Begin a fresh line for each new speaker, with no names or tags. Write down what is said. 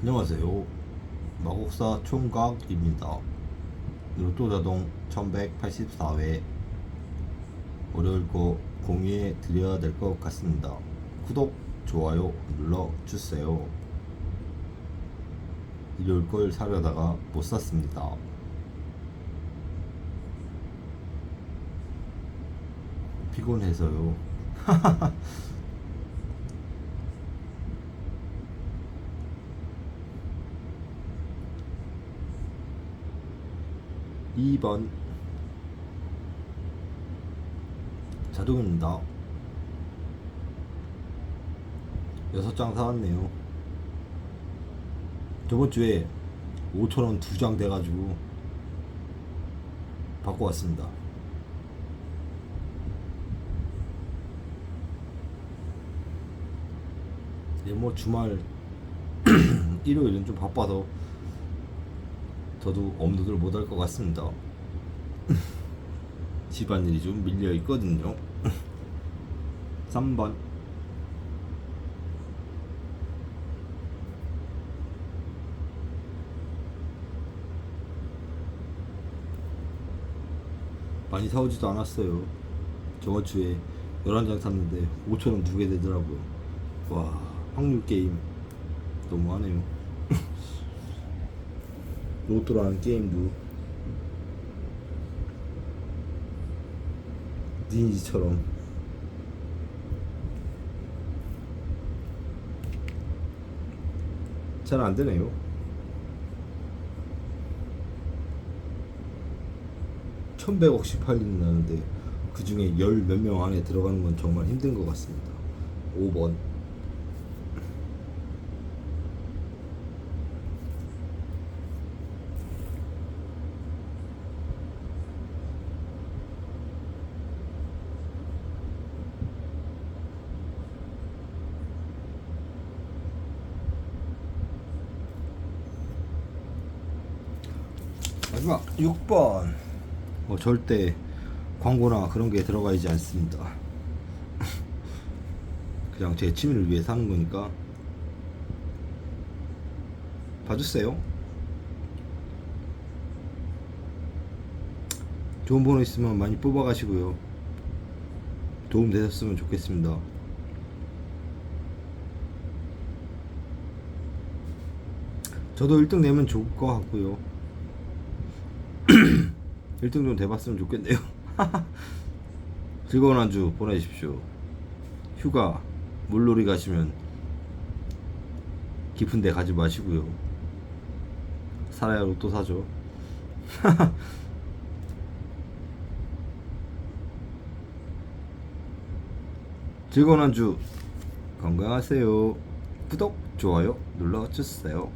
안녕하세요. 마곡사 총각입니다. 로또 자동 1184회 월요일 거 공유해 드려야 될 것 같습니다. 구독, 좋아요 눌러주세요. 일요일 걸 사려다가 못 샀습니다. 피곤해서요. 2번 자동입니다. 6장 사왔네요. 저번 주에 5천원 두장 돼가지고 받고 왔습니다. 예, 뭐 주말 일요일은 좀 바빠서 저도 업로드를 못 할 것 같습니다. 집안일이 좀 밀려 있거든요. 3번 많이 사오지도 않았어요. 저번 주에 11장 샀는데 5천원 두 개 되더라고요. 와, 확률 게임 너무하네요. 로또라는 게임도 니인지처럼. 잘 안되네요. 천백억씩 팔리는 나는데 그 중에 열 몇 명 안에 들어가는 건 정말 힘든 것 같습니다. 5번 마지막 6번. 뭐 절대 광고나 그런 게 들어가 있지 않습니다. 그냥 제 취미를 위해 사는 거니까. 봐주세요. 좋은 번호 있으면 많이 뽑아 가시고요. 도움 되셨으면 좋겠습니다. 저도 1등 내면 좋을 것 같고요 1등 좀 돼봤으면 좋겠네요. 즐거운 한 주 보내십시오. 휴가, 물놀이 가시면 깊은 데 가지 마시고요. 살아야 로또 사죠. 즐거운 한 주 건강하세요. 구독, 좋아요 눌러주세요.